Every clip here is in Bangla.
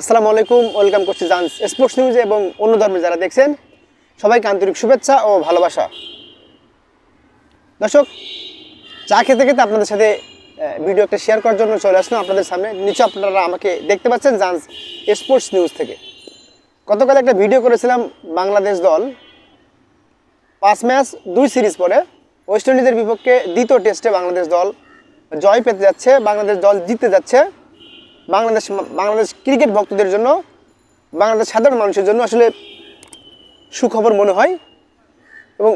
আসসালামু আলাইকুম, ওয়েলকাম করছি জান্স স্পোর্টস নিউজ এবং অন্য ধর্মে যারা দেখছেন, সবাইকে আন্তরিক শুভেচ্ছা ও ভালোবাসা। দর্শক, চা খেতে খেতে আপনাদের সাথে ভিডিও একটা শেয়ার করার জন্য চলে আসলাম আপনাদের সামনে। নিচে আপনারা আমাকে দেখতে পাচ্ছেন জান্স স্পোর্টস নিউজ থেকে। গতকাল একটা ভিডিও করেছিলাম বাংলাদেশ দল। পাঁচ ম্যাচ, দুই সিরিজ পরে ওয়েস্ট ইন্ডিজের বিপক্ষে দ্বিতীয় টেস্টে বাংলাদেশ দল জয় পেতে যাচ্ছে, বাংলাদেশ দল জিতে যাচ্ছে। বাংলাদেশ বাংলাদেশ ক্রিকেট ভক্তদের জন্য, বাংলাদেশ সাধারণ মানুষের জন্য আসলে সুখবর মনে হয়। এবং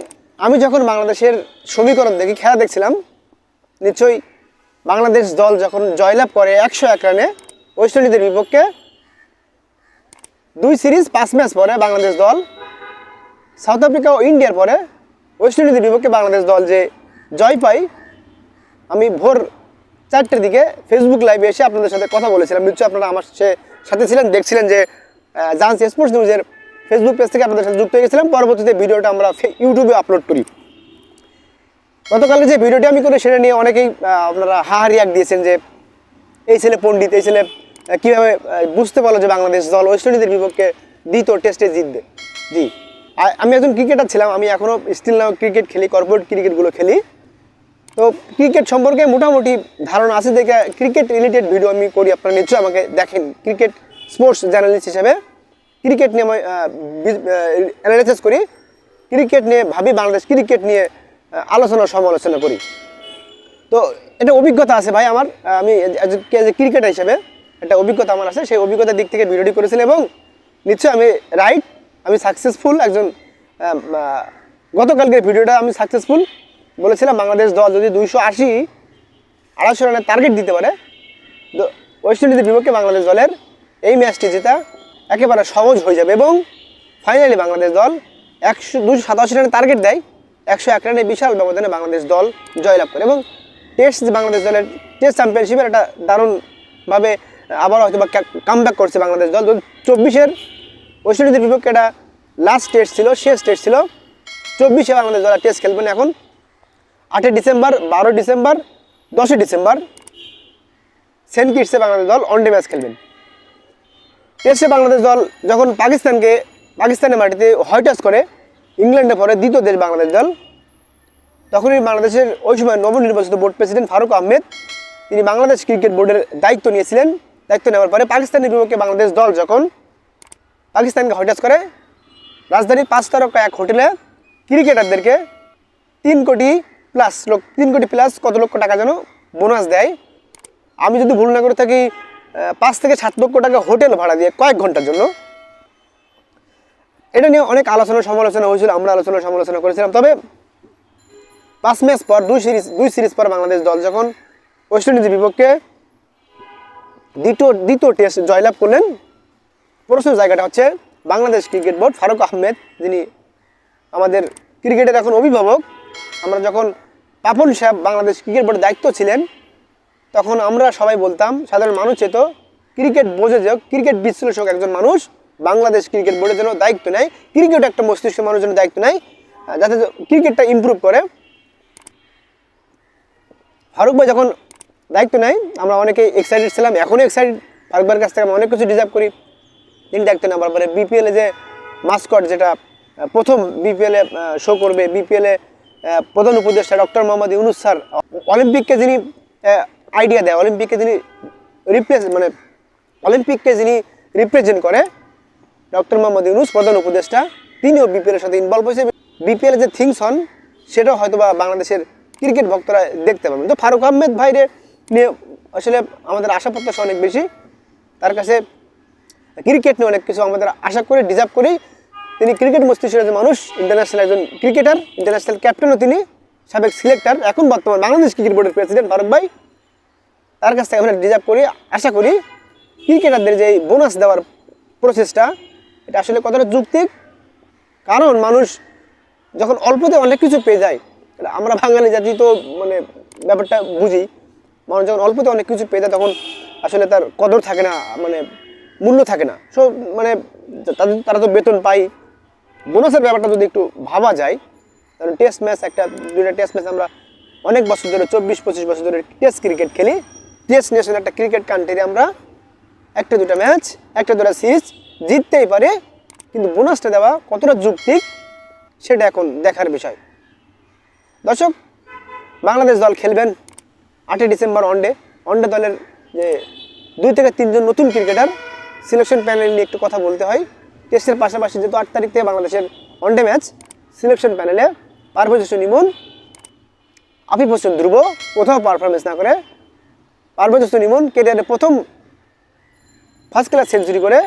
আমি যখন বাংলাদেশের সমীকরণ দেখি, খেলা দেখছিলাম, নিশ্চয়ই বাংলাদেশ দল যখন জয়লাভ করে একশো এক রানে ওয়েস্ট ইন্ডিজের বিপক্ষে, দুই সিরিজ, পাঁচ ম্যাচ পরে বাংলাদেশ দল, সাউথ আফ্রিকা ও ইন্ডিয়ার পরে ওয়েস্ট ইন্ডিজের বিপক্ষে বাংলাদেশ দল যে জয় পায়, আমি ভোর চারটের দিকে ফেসবুক লাইভে এসে আপনাদের সাথে কথা বলেছিলাম। নিশ্চয়ই আপনারা আমার সে- সাথে ছিলেন, দেখছিলেন যে জান্স স্পোর্টস নিউজের ফেসবুক পেজ থেকে আপনাদের সাথে যুক্ত হয়ে গেছিলাম। পরবর্তীতে ভিডিওটা আমরা ইউটিউবে আপলোড করি। গতকালে যে ভিডিওটি আমি করে সেটা নিয়ে অনেকেই আপনারা হাহা রিয়াক্ট দিয়েছেন যে, এই ছেলে পণ্ডিত, এই ছেলে কীভাবে বুঝতে পারল যে বাংলাদেশ দল ওয়েস্ট ইন্ডিজের বিপক্ষে দ্বিতীয় টেস্টে জিতবে। জি। আমি একজন ক্রিকেটার ছিলাম, আমি এখনও স্টিল নাও ক্রিকেট খেলি কর্পোরেট ক্রিকেটগুলো খেলি। তো ক্রিকেট সম্পর্কে মোটামুটি ধারণা আছে দেখে ক্রিকেট রিলেটেড ভিডিও আমি করি। আপনারা নিশ্চয়ই আমাকে দেখেন। ক্রিকেট স্পোর্টস জার্নালিস্ট হিসেবে ক্রিকেট নিয়ে আমি অ্যানালাইসিস করি। ক্রিকেট নিয়ে ভাবি, বাংলাদেশ ক্রিকেট নিয়ে আলোচনা, সমালোচনা করি। তো এটা অভিজ্ঞতা আছে ভাই আমার। আমি ক্রিকেটার হিসেবে একটা অভিজ্ঞতা আমার আছে। সেই অভিজ্ঞতার দিক থেকে ভিডিওটি করেছিলাম এবং নিশ্চয়ই আমি রাইট আমি সাকসেসফুল একজন গতকালকের ভিডিওটা আমি সাকসেসফুল বলেছিলাম বাংলাদেশ দল যদি দুইশো আশি আড়াইশো রানের টার্গেট দিতে পারে ওয়েস্ট ইন্ডিজের বিপক্ষে বাংলাদেশ দলের এই ম্যাচটি জেতা একেবারে সহজ হয়ে যাবে এবং ফাইনালি বাংলাদেশ দল একশো দুশো সাতাশি রানের টার্গেট দেয়, একশো এক রানের বিশাল ব্যবধানে বাংলাদেশ দল জয়লাভ করে এবং টেস্ট বাংলাদেশ দলের টেস্ট চ্যাম্পিয়নশিপের একটা দারুণভাবে আবার হয়তো বা কাম ব্যাক করছে বাংলাদেশ দল। চব্বিশের ওয়েস্ট ইন্ডিজের বিপক্ষে এটা লাস্ট টেস্ট ছিল, শেষ টেস্ট ছিল। চব্বিশে বাংলাদেশ দল টেস্ট খেলবেন এখন। আটই ডিসেম্বর, বারো ডিসেম্বর, দশই ডিসেম্বর। সেন্ট কিটসে বাংলাদেশ দল ওয়ানডে ম্যাচ খেলবেন। টেস্টে বাংলাদেশ দল যখন পাকিস্তানকে, পাকিস্তানের মাটিতে হোয়াইটাস করে, ইংল্যান্ডে পরে দ্বিতীয় দেশ বাংলাদেশ দল, তখনই বাংলাদেশের ওই সময় নবনির্বাচিত বোর্ড প্রেসিডেন্ট ফারুক আহমেদ, তিনি বাংলাদেশ ক্রিকেট বোর্ডের দায়িত্ব নিয়েছিলেন। দায়িত্ব নেওয়ার পরে পাকিস্তানের বিপক্ষে বাংলাদেশ দল যখন পাকিস্তানকে হোয়াইটাস করে, রাজধানীর পাঁচ তারকা এক হোটেলে ক্রিকেটারদেরকে তিন কোটি প্লাস তিন কোটি প্লাস কত লক্ষ টাকা যেন বোনাস দেয়। আমি যদি ভুল না করে থাকি পাঁচ থেকে সাত লক্ষ টাকা হোটেল ভাড়া দিয়ে কয়েক ঘণ্টার জন্য। এটা নিয়ে অনেক আলোচনা সমালোচনা হয়েছিল, আমরা আলোচনা সমালোচনা করেছিলাম। তবে পাঁচ ম্যাচ পর, দুই সিরিজ দুই সিরিজ পর বাংলাদেশ দল যখন ওয়েস্ট ইন্ডিজের বিপক্ষে দ্বিতীয় দ্বিতীয় টেস্ট জয়লাভ করলেন প্রশ্নের জায়গাটা হচ্ছে বাংলাদেশ ক্রিকেট বোর্ড ফারুক আহমেদ, যিনি আমাদের ক্রিকেটের এখন অভিভাবক, আমরা যখন পাপন সাহেব বাংলাদেশ ক্রিকেট বোর্ডের দায়িত্ব ছিলেন। তখন আমরা সবাই বলতাম, সাধারণ মানুষ চেত ক্রিকেট বোঝে যে ক্রিকেট বিশ্লেষক একজন মানুষ, বাংলাদেশ ক্রিকেট বোর্ডের জন্য দায়িত্ব নেয়, ক্রিকেট একটা মস্তিষ্ক মানুষের জন্য দায়িত্ব নেয় যাতে ক্রিকেটটা ইমপ্রুভ করে। ফারুক ভাই যখন দায়িত্ব নেয়, আমরা অনেকে এক্সাইটেড ছিলাম এখনও এক্সাইটেড ফারুক ভাইয়ের কাছ থেকে আমরা অনেক কিছু ডিজার্ভ করি। তিনি দায়িত্ব নেওয়ার পরে বিপিএলে যে মাস্কট যেটা প্রথম বিপিএলে শো করবে বিপিএলে প্রধান উপদেষ্টা ডক্টর মোহাম্মদ ইউনুস স্যার, অলিম্পিককে যিনি আইডিয়া দেয়, অলিম্পিককে যিনি রিপ্লেস মানে অলিম্পিককে যিনি রিপ্রেজেন্ট করে, ডক্টর মোহাম্মদ ইউনুস প্রধান উপদেষ্টা, তিনিও বিপিএলের সাথে ইনভলভ হয়েছে। বিপিএল যে থিংস হন, সেটাও হয়তো বা বাংলাদেশের ক্রিকেট ভক্তরা দেখতে পাবেন। তো ফারুক আহমেদ ভাইরে নিয়ে আসলে আমাদের আশা প্রত্যাশা অনেক বেশি। তার কাছে ক্রিকেট নিয়ে অনেক কিছু আমাদের আশা করি ডিজার্ভ করি তিনি ক্রিকেট মস্তিষ্কের একজন মানুষ ইন্টারন্যাশনাল একজন ক্রিকেটার ইন্টারন্যাশনাল ক্যাপ্টেনও তিনি, সাবেক সিলেক্টর এখন বর্তমান বাংলাদেশ ক্রিকেট বোর্ডের প্রেসিডেন্ট ফারুক ভাই। তার কাছ থেকে আমরা ডিজার্ভ করি, আশা করি ক্রিকেটারদের যে বোনাস দেওয়ার প্রসেসটা এটা আসলে কতটা যুক্তিক? কারণ মানুষ যখন অল্পতে অনেক কিছু পেয়ে যায় আমরা বাঙালি জাতি তো মানে ব্যাপারটা বুঝি, মানুষ যখন অল্পতে অনেক কিছু পেয়ে যায়, তখন আসলে তার কদর থাকে না মানে মূল্য থাকে না। সো মানে তাদের, তারা তো বেতন পায় বোনাসের ব্যাপারটা যদি একটু ভাবা যায় কারণ টেস্ট ম্যাচ একটা, দুইটা টেস্ট ম্যাচ আমরা অনেক বছর ধরে, চব্বিশ, পঁচিশ বছর ধরে টেস্ট ক্রিকেট খেলি। টেস্ট নেশন একটা ক্রিকেট কান্ট্রি আমরা একটা দুটো ম্যাচ একটা দুটো সিরিজ জিততেই পারে, কিন্তু বোনাসটা দেওয়া কতটা যুক্তিক, সেটা এখন দেখার বিষয়। দর্শক, বাংলাদেশ দল খেলবেন আটই ডিসেম্বর ওয়ানডে ওয়ানডে দলের যে দুই থেকে তিনজন নতুন ক্রিকেটার সিলেকশন প্যানেল নিয়ে একটু কথা বলতে হয়। টেস্টের পাশাপাশি যেহেতু আট তারিখ থেকে বাংলাদেশের ওয়ানডে ম্যাচ সিলেকশন প্যানেলে পারভেজ হোসেন ইমন আফিফ হোসেন ধ্রুব, কোথাও পারফরমেন্স না করে পারভেজ হোসেন ইমন কেরিয়ারে প্রথম ফার্স্ট ক্লাস সেঞ্চুরি করে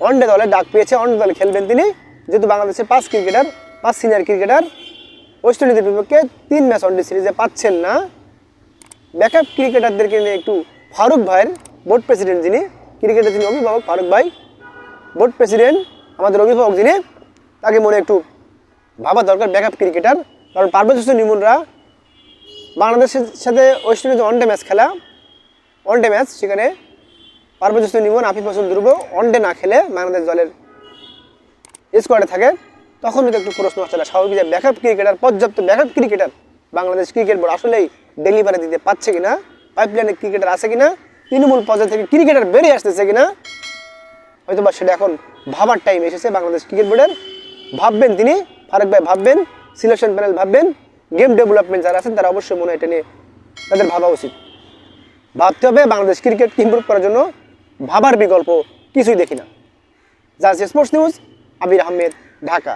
ওয়ানডে দলে ডাক পেয়েছে ওয়ানডে দলে খেলবেন তিনি। যেহেতু বাংলাদেশের পাঁচ ক্রিকেটার পাঁচ সিনিয়র ক্রিকেটার ওয়েস্ট ইন্ডিজের বিপক্ষে তিন ম্যাচ ওয়ানডে সিরিজে পাচ্ছেন না। ব্যাকআপ ক্রিকেটারদেরকে নিয়ে একটু ফারুক ভাইয়ের বোর্ড প্রেসিডেন্ট যিনি ক্রিকেটের যিনি অভিভাবক ফারুক ভাই বোর্ড প্রেসিডেন্ট আমাদের অভিভাবক যিনি, তাকে মনে একটু ভাবা দরকার ব্যাকআপ ক্রিকেটার কারণ পারভেজ হোসেন ইমুনরা বাংলাদেশের সাথে West Indies one day match খেলা। ওয়ানডে ম্যাচ সেখানে পারভেজ হোসেন ইমন আফিফ হোসেন ধ্রুব ওয়ানডে না খেলে বাংলাদেশ দলের স্কোয়াডে থাকে। তখন কিন্তু একটু প্রশ্ন আসলে স্বাভাবিক যে ব্যাকআপ ক্রিকেটার পর্যাপ্ত backup cricketer Bangladesh cricket board আসলেই ডেলিভারি দিতে পারছে কিনা পাইপলাইনে ক্রিকেটার আছে কিনা, তৃণমূল পর্যায়ে থেকে ক্রিকেটার বেরিয়ে আসতেছে কিনা হয়তো বা সেটা এখন ভাবার টাইম এসেছে, বাংলাদেশ ক্রিকেট বোর্ডের ভাববেন তিনি, ফারুক ভাই ভাববেন, সিলেকশন প্যানেল ভাববেন গেম ডেভেলপমেন্ট যারা আছেন তারা অবশ্যই মনে এটা নিয়ে তাদের ভাবা উচিত। ভাবতে হবে বাংলাদেশ ক্রিকেট ইম্প্রুভ করার জন্য ভাবার বিকল্প কিছুই দেখি না। যা স্পোর্টস নিউজ আবির আহমেদ, ঢাকা।